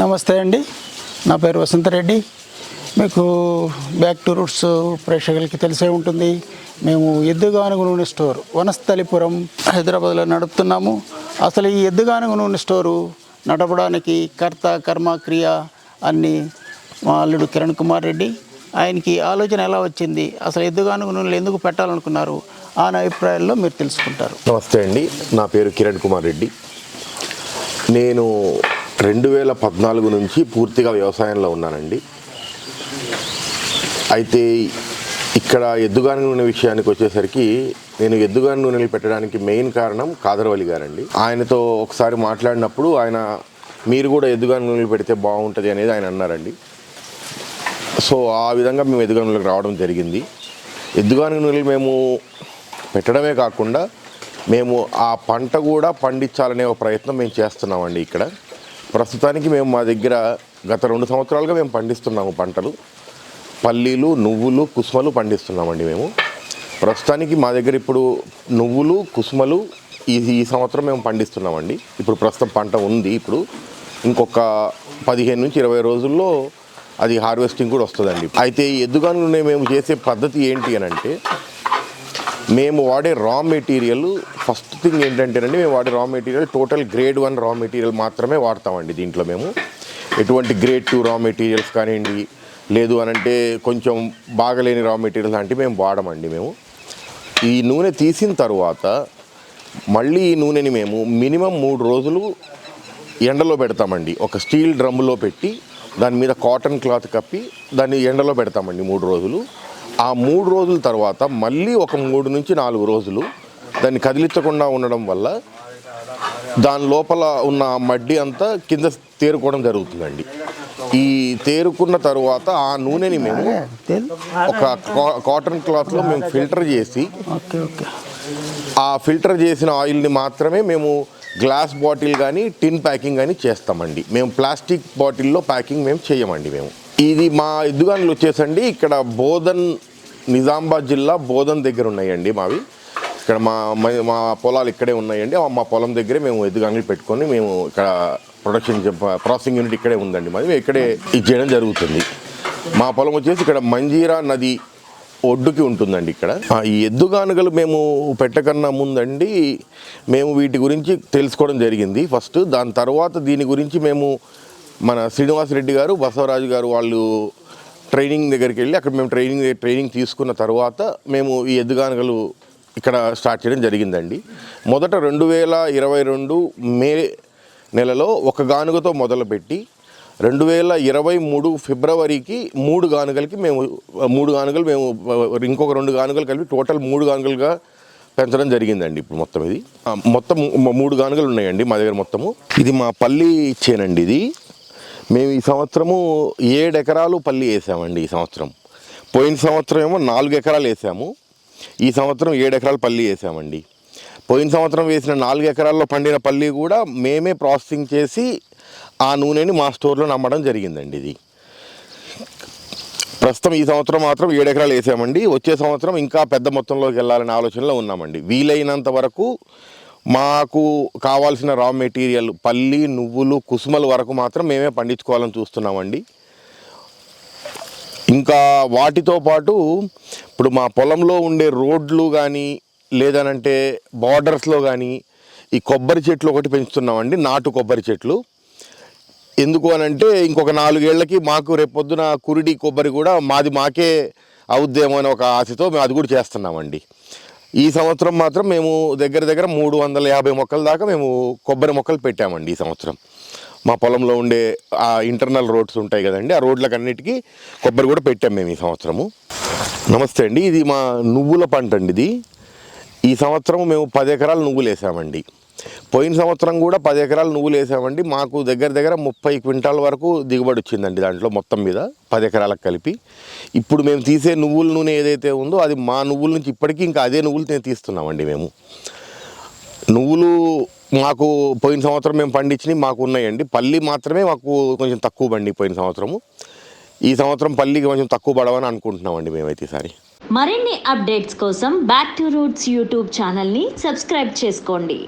నమస్తే అండి. నా పేరు వసంతరెడ్డి మీకు బ్యాక్ టు రూట్స్ ప్రేక్షకులకి తెలిసే ఉంటుంది. మేము ఎద్దుగానుగు నూనె స్టోర్ వనస్థలిపురం హైదరాబాద్లో నడుపుతున్నాము. అసలు ఈ ఎద్దుగానుగు నూనె స్టోరు నడపడానికి కర్త కర్మ క్రియ అన్ని మా అల్లుడు కిరణ్ కుమార్ రెడ్డి. ఆయనకి ఆలోచన ఎలా వచ్చింది? అసలు ఎద్దుగానుగు నూనెలు ఎందుకు పెట్టాలనుకున్నారు? ఆయన అభిప్రాయాల్లో మీరు తెలుసుకుంటారు. నమస్తే అండి. నా పేరు కిరణ్ కుమార్ రెడ్డి. నేను రెండు వేల పద్నాలుగు నుంచి పూర్తిగా వ్యవసాయంలో ఉన్నానండి. అయితే ఇక్కడ ఎద్దుగాని నూనె విషయానికి వచ్చేసరికి నేను ఎద్దుగాని నూనెలు పెట్టడానికి మెయిన్ కారణం కాదరవల్లి గారండి. ఆయనతో ఒకసారి మాట్లాడినప్పుడు ఆయన మీరు కూడా ఎద్దుగాని నూనెలు పెడితే బాగుంటుంది అనేది ఆయన అన్నారండి. సో ఆ విధంగా మేము ఎద్దుగాని నూనెలకు రావడం జరిగింది. ఎద్దుగాని నూనెలు మేము పెట్టడమే కాకుండా మేము ఆ పంట కూడా పండించాలనే ఒక ప్రయత్నం మేము చేస్తున్నామండి ఇక్కడ. ప్రస్తుతానికి మేము మా దగ్గర గత రెండు సంవత్సరాలుగా మేము పండిస్తున్నాము పంటలు. పల్లీలు నువ్వులు కుసుమలు పండిస్తున్నామండి మేము. ప్రస్తుతానికి మా దగ్గర ఇప్పుడు నువ్వులు కుసుమలు ఈ ఈ సంవత్సరం మేము పండిస్తున్నామండి. ఇప్పుడు ప్రస్తుతం పంట ఉంది ఇప్పుడు. ఇంకొక పదిహేను నుంచి ఇరవై రోజుల్లో అది హార్వెస్టింగ్ కూడా వస్తుందండి. అయితే ఈ ఎద్దుగానులు మేము చేసే పద్ధతి ఏంటి అని అంటే మేము వాడే రా మెటీరియల్ ఫస్ట్ థింగ్ ఏంటంటేనండి మేము వాడే raw material total grade one raw material మాత్రమే వాడతామండి దీంట్లో మేము. ఎటువంటి గ్రేడ్ టూ రా మెటీరియల్స్ కానివ్వండి లేదు అని అంటే కొంచెం బాగలేని రా మెటీరియల్ లాంటివి మేము వాడమండి మేము. ఈ నూనె తీసిన తర్వాత మళ్ళీ ఈ నూనెని మేము మినిమం మూడు రోజులు ఎండలో పెడతామండి. ఒక స్టీల్ డ్రమ్ములో పెట్టి దాని మీద కాటన్ క్లాత్ కప్పి దాన్ని ఎండలో పెడతామండి మూడు రోజులు. ఆ మూడు రోజుల తర్వాత మళ్ళీ ఒక మూడు నుంచి నాలుగు రోజులు దాన్ని కదిలించకుండా ఉండడం వల్ల దాని లోపల ఉన్న మడ్డి అంతా కింద తేరుకోవడం జరుగుతుందండి. ఈ తేరుకున్న తర్వాత ఆ నూనెని మేము ఒక కాటన్ క్లాత్లో మేము ఫిల్టర్ చేసి ఆ ఫిల్టర్ చేసిన ఆయిల్ని మాత్రమే మేము గ్లాస్ బాటిల్ కానీ టిన్ ప్యాకింగ్ కానీ చేస్తామండి. మేము ప్లాస్టిక్ బాటిల్లో ప్యాకింగ్ మేము చేయమండి మేము. ఇది మా ఎద్దుగానులు వచ్చేసండి. ఇక్కడ బోధన్ నిజామాబాద్ జిల్లా బోధన్ దగ్గర ఉన్నాయండి మావి. ఇక్కడ మా మా- మా పొలాలు ఇక్కడే ఉన్నాయండి. మా పొలం దగ్గరే మేము ఎద్దుగానులు పెట్టుకొని మేము ఇక్కడ ప్రొడక్షన్ ప్రాసెసింగ్ యూనిట్ ఇక్కడే ఉందండి మాది. ఇక్కడే ఇచ్చేయడం జరుగుతుంది. మా పొలం వచ్చేసి ఇక్కడ మంజీరా నది ఒడ్డుకి ఉంటుందండి ఇక్కడ. ఈ ఎద్దుగానుగలు మేము పెట్టకన్నా ముందండి మేము వీటి గురించి తెలుసుకోవడం జరిగింది. ఫస్ట్ దాని తర్వాత దీని గురించి మేము మన శ్రీనివాసరెడ్డి గారు బసవరాజు గారు వాళ్ళు ట్రైనింగ్ దగ్గరికి వెళ్ళి అక్కడ మేము ట్రైనింగ్ ట్రైనింగ్ తీసుకున్న తర్వాత మేము ఈ ఎద్దుగానుగలు ఇక్కడ స్టార్ట్ చేయడం జరిగిందండి. మొదట రెండు వేల ఇరవై రెండు మే నెలలో ఒక గానుగతో మొదలుపెట్టి రెండు వేల ఇరవై మూడు ఫిబ్రవరికి మూడు గానుగలకి మేము మూడు గానుగలు మేము ఇంకొక రెండు గానుగలు కలిపి టోటల్ మూడు గానుగలుగా పెంచడం జరిగిందండి ఇప్పుడు మొత్తం ఇది. మొత్తం మూడు గానుగలు ఉన్నాయండి మా దగ్గర మొత్తము. ఇది మా పల్లి చేనండి ఇది. మేము ఈ సంవత్సరము ఏడు ఎకరాలు పల్లి వేసామండి ఈ సంవత్సరం. పోయిన సంవత్సరం ఏమో నాలుగు ఎకరాలు వేసాము. ఈ సంవత్సరం ఏడు ఎకరాలు పల్లి వేసామండి. పోయిన సంవత్సరం వేసిన నాలుగు ఎకరాల్లో పండిన పల్లి కూడా మేమే ప్రాసెసింగ్ చేసి ఆ నూనెని మా స్టోర్లో నమ్మడం జరిగిందండి ఇది. ప్రస్తుతం ఈ సంవత్సరం మాత్రం ఏడు ఎకరాలు వేసామండి. వచ్చే సంవత్సరం ఇంకా పెద్ద మొత్తంలోకి వెళ్ళాలనే ఆలోచనలో ఉన్నామండి. వీలైనంత వరకు మాకు కావాల్సిన రా మెటీరియల్ పల్లి నువ్వులు కుసుమల వరకు మాత్రం మేమే పండించుకోవాలని చూస్తున్నామండి. ఇంకా వాటితో పాటు ఇప్పుడు మా పొలంలో ఉండే రోడ్లు కానీ లేదనంటే బార్డర్స్లో కానీ ఈ కొబ్బరి చెట్లు ఒకటి పెంచుతున్నామండి నాటు కొబ్బరి చెట్లు. ఎందుకు అని అంటే ఇంకొక నాలుగేళ్ళకి మాకు రేపొద్దున కురిడి కొబ్బరి కూడా మాది మాకే అవుద్దేమో అని ఒక ఆశతో మేము అది కూడా చేస్తున్నామండి. ఈ సంవత్సరం మాత్రం మేము దగ్గర దగ్గర మూడు వందల యాభై మొక్కల దాకా మేము కొబ్బరి మొక్కలు పెట్టామండి ఈ సంవత్సరం. మా పొలంలో ఉండే ఆ ఇంటర్నల్ రోడ్స్ ఉంటాయి కదండి ఆ రోడ్లకు అన్నిటికీ కొబ్బరి కూడా పెట్టాం మేము ఈ సంవత్సరము. నమస్తే అండి ఇది మా నువ్వుల పంట అండి ఇది. ఈ సంవత్సరం మేము పది ఎకరాలు నువ్వులు వేసామండి. పోయిన సంవత్సరం కూడా పది ఎకరాలు నువ్వులు వేసామండి. మాకు దగ్గర దగ్గర ముప్పై క్వింటాల వరకు దిగుబడి వచ్చిందండి దాంట్లో మొత్తం మీద పది ఎకరాలకు కలిపి. ఇప్పుడు మేము తీసే నువ్వుల నూనె ఏదైతే ఉందో అది మా నువ్వుల నుంచి ఇప్పటికీ ఇంకా అదే నువ్వులు నేను తీస్తున్నామండి మేము. నువ్వులు మాకు పోయిన సంవత్సరం మేము పండించినవి మాకు ఉన్నాయండి. పల్లి మాత్రమే మాకు కొంచెం తక్కువ పండి పోయిన సంవత్సరము. ఈ సంవత్సరం పల్లికి కొంచెం తక్కువ పడవని అనుకుంటున్నామండి మేమైతే ఈసారి. మరిన్ని అప్డేట్స్ కోసం బ్యాక్ టు రూట్స్ యూట్యూబ్ ఛానల్ని సబ్స్క్రైబ్ చేసుకోండి.